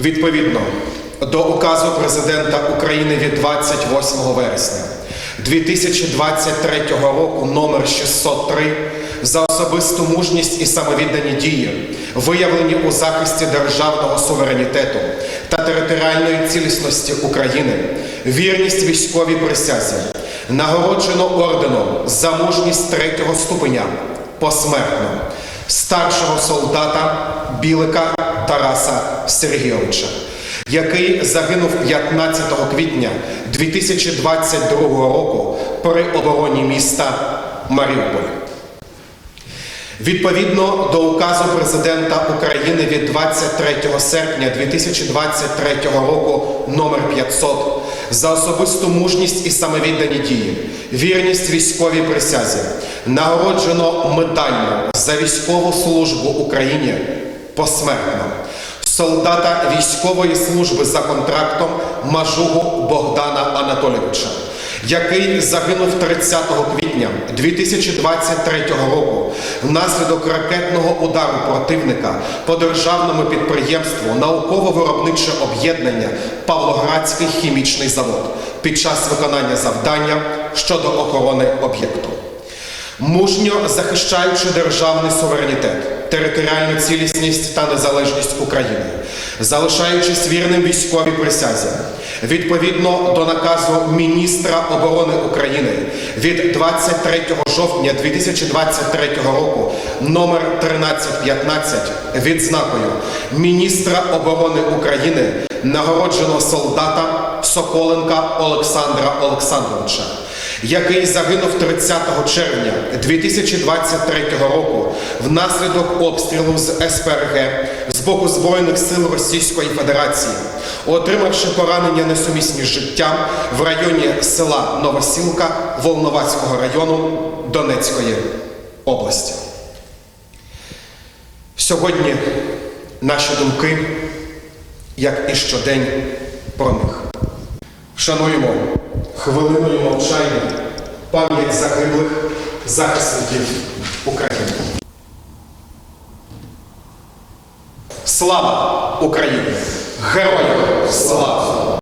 Відповідно до указу президента України від 28 вересня 2023 року номер 603 за особисту мужність і самовіддані дії, виявлені у захисті державного суверенітету та територіальної цілісності України, вірність військовій присязі, нагороджено орденом за мужність третього ступеня посмертно старшого солдата Білика Тараса Сергійовича, який загинув 15 квітня 2022 року при обороні міста Маріуполь. Відповідно до указу президента України від 23 серпня 2023 року номер 500 за особисту мужність і самовіддані дії, вірність військовій присязі, нагороджено медаллю за військову службу Україні посмертно. Солдата військової служби за контрактом Мажугу Богдана Анатолійовича, який загинув 30 квітня 2023 року внаслідок ракетного удару противника по державному підприємству науково-виробниче об'єднання Павлоградський хімічний завод під час виконання завдання щодо охорони об'єкту. Мужньо захищаючи державний суверенітет, територіальну цілісність та незалежність України, залишаючись вірним військовій присязі, відповідно до наказу міністра оборони України від 23 жовтня 2023 року номер 1315 відзнакою міністра оборони України нагороджено солдата Соколенка Олександра Олександровича який загинув 30 червня 2023 року внаслідок обстрілу з СПРГ з боку Збройних сил Російської Федерації, отримавши поранення несумісні з життям в районі села Новосілка Волновацького району Донецької області. Сьогодні наші думки, як і щодень, про них. Шануємо хвилиною мовчання пам'ять загиблих захисників України. Слава Україні! Героям слава!